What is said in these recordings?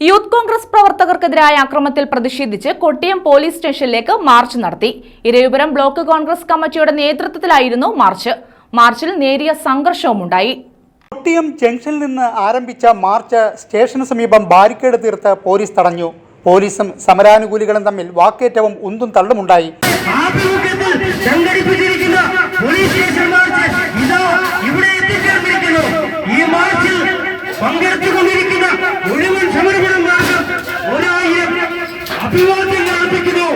Youth Congress പ്രവർത്തകർക്കെതിരായ അക്രമത്തിൽ പ്രതിഷേധിച്ച് Kottiyam police സ്റ്റേഷനിലേക്ക് മാർച്ച് നടത്തി. ഇരവിപുരം ബ്ലോക്ക് കോൺഗ്രസ് കമ്മിറ്റിയുടെ നേതൃത്വത്തിലായിരുന്നു മാർച്ച്. മാർച്ചിൽ നേരിയ സംഘർഷവുമുണ്ടായി. കൊട്ടിയം ജംഗ്ഷനിൽ നിന്ന് ആരംഭിച്ച മാർച്ച് സ്റ്റേഷന് സമീപം ബാരിക്കേഡ് തീർത്ത് പോലീസ് തടഞ്ഞു. പോലീസും സമരാനുകൂലികളും തമ്മിൽ വാക്കേറ്റവും ഉന്തും തള്ളുമുണ്ടായി. അഭിവാദ്യങ്ങൾ അർപ്പിക്കുന്നു.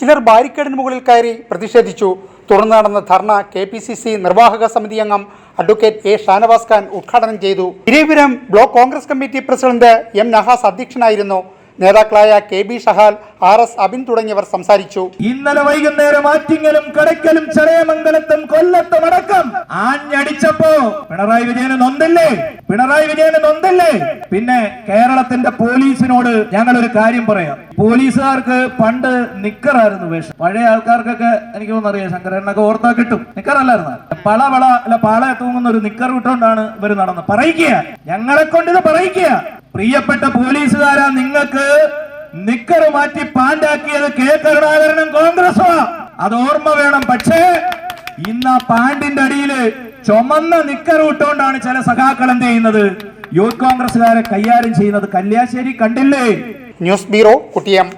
ചിലർ ബാരിക്കേഡിന് മുകളിൽ കയറി പ്രതിഷേധിച്ചു. തുടർന്ന് നടന്ന dharna K P C C നിർവാഹക സമിതി അംഗം അഡ്വക്കേറ്റ് എ ഷാനവാസ് ഖാൻ ഉദ്ഘാടനം ചെയ്തു. Thiruvananthapuram block Congress committee president M Nahas അധ്യക്ഷനായിരുന്നു. നേതാക്കളായ K B Shahal R S Abin തുടങ്ങിയവർ സംസാരിച്ചു. ഇന്നലെ വൈകുന്നേരം ആറ്റിങ്ങലും കടയ്ക്കലും ചെറിയമംഗലത്തും കൊല്ലത്തും അടക്കം ആഞ്ഞടിച്ചപ്പോ പിണറായി വിജയന് നൊന്നില്ലേ പിണറായി വിജയന് നൊന്നില്ലേ പിന്നെ കേരളത്തിന്റെ പോലീസിനോട് ഞങ്ങൾ ഒരു കാര്യം പറയാം. പോലീസുകാർക്ക് പണ്ട് നിക്കറായിരുന്നു വേഷം. പഴയ ആൾക്കാർക്കൊക്കെ എനിക്ക് തോന്നുന്നറിയാം ശങ്കരനൊക്കെ ഓർത്താ കിട്ടും. നിക്കറല്ലായിരുന്നു? പള വള അല്ല പാള തൂങ്ങുന്ന ഒരു നിക്കർ വിട്ടുകൊണ്ടാണ് ഇവർ നടന്നത് പറയിക്കുക ഞങ്ങളെ കൊണ്ട് ഇത് പറയിക്കുക പ്രിയപ്പെട്ട പോലീസുകാരാ നിങ്ങൾക്ക് നിക്കർ മാറ്റി പാണ്ടാക്കിയത് കെ. കരുണാകരനും കോൺഗ്രസോ അത് ഓർമ്മ വേണം. പക്ഷേ ഇന്ന് ആ പാണ്ടിന്റെ അടിയിൽ ചുമന്ന നിക്കർ ഇട്ടുകൊണ്ടാണ് ചില സഖാക്കൾ എന്ത് ചെയ്യുന്നത്? യൂത്ത് കോൺഗ്രസുകാരെ കൈകാര്യം ചെയ്യുന്നത്. കല്യാശ്ശേരി കണ്ടില്ലേ? News bureau കുട്ടിയം.